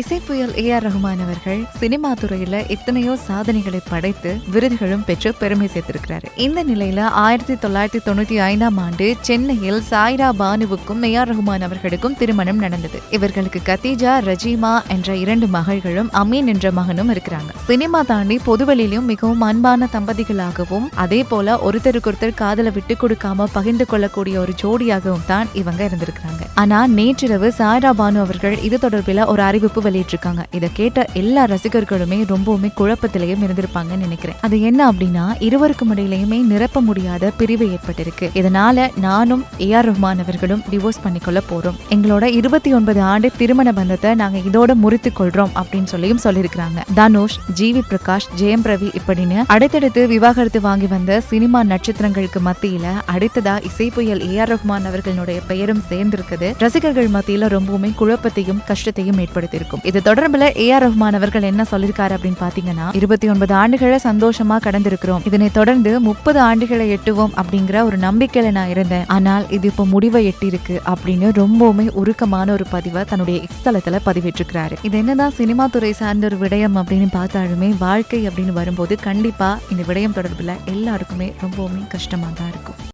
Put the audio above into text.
இசைப்புயல் ஏ R Rahman அவர்கள் cinema துறையில எத்தனையோ சாதனைகளை படைத்து விருதுகளும் பெற்று பெருமை சேர்த்திருக்கிறாரு. இந்த நிலையில ஆயிரத்தி தொள்ளாயிரத்தி தொண்ணூத்தி ஐந்தாம் ஆண்டு சென்னையில் சாய்ரா பானுவுக்கும் ஏ ஆர் ரஹ்மான் அவர்களுக்கும் திருமணம் நடந்தது. இவர்களுக்கு கத்தீஜா ரஜீமா என்ற இரண்டு மகள்களும் அமீன் என்ற மகனும் இருக்கிறாங்க. சினிமா தாண்டி பொதுவெளியிலும் மிகவும் அன்பான தம்பதிகளாகவும் அதே போல ஒருத்தருக்கொருத்தர் காதலை விட்டு கொடுக்காம பகிர்ந்து கொள்ளக்கூடிய ஒரு ஜோடியாகவும் தான் இவங்க இருந்திருக்கிறாங்க. ஆனா நேற்றிரவு சாய்ரா பானு அவர்கள் இது தொடர்பில் ஒரு அறிவிப்பு வெளியிட்டிருக்காங்க. இதை கேட்ட எல்லா ரசிகர்களுமே ரொம்பவுமே குழப்பத்திலையும் இருந்திருப்பாங்கன்னு நினைக்கிறேன். அது என்ன அப்படின்னா இருவருக்கும் இடையிலையுமே நிரப்ப முடியாத பிரிவு ஏற்பட்டிருக்கு. இதனால நானும் ஏ ஆர் ரஹ்மான் அவர்களும் டிவோர்ஸ் பண்ணிக்கொள்ள போறோம். எங்களோட இருபத்தி ஒன்பது ஆண்டு திருமண பந்தத்தை நாங்க இதோட முறித்து கொள்றோம் அப்படின்னு சொல்லியும் சொல்லியிருக்கிறாங்க. தனுஷ் ஜிவி பிரகாஷ் ஜெயம் ரவி இப்படின்னு அடுத்தடுத்து விவாகரத்து வாங்கி வந்த சினிமா நட்சத்திரங்களுக்கு மத்தியில அடுத்ததா இசை புயல் ஏ ஆர் ரஹ்மான் அவர்களுடைய பெயரும் சேர்ந்திருக்குது. ரசிகர்கள் மத்தியில ரொம்பவுமே குழப்பத்தையும் கஷ்டத்தையும் ஏற்படுத்தியிருக்கும் இது தொடர்பில் ஏ ஆர் ரஹ்மான் அவர்கள் என்ன சொல்லியிருக்காரு அப்படின்னு பாத்தீங்கன்னா இருபத்தி ஒன்பது ஆண்டுகளை சந்தோஷமா கடந்திருக்கிறோம். இதனை தொடர்ந்து முப்பது ஆண்டுகளை எட்டுவோம் அப்படிங்கிற ஒரு நம்பிக்கையில நான் இருந்தேன். ஆனால் இது இப்போ முடிவை எட்டியிருக்கு அப்படின்னு ரொம்பவுமே உருக்கமான ஒரு பதிவை தன்னுடைய எக்ஸ் தளத்துல பதிவிட்டிருக்கிறாரு. இது என்னதான் சினிமா துறை சார்ந்த ஒரு விடயம் அப்படின்னு பார்த்தாலுமே வாழ்க்கை அப்படின்னு வரும்போது கண்டிப்பா இந்த விடயம் தொடர்பில் எல்லாருக்குமே ரொம்பவுமே கஷ்டமா தான் இருக்கும்.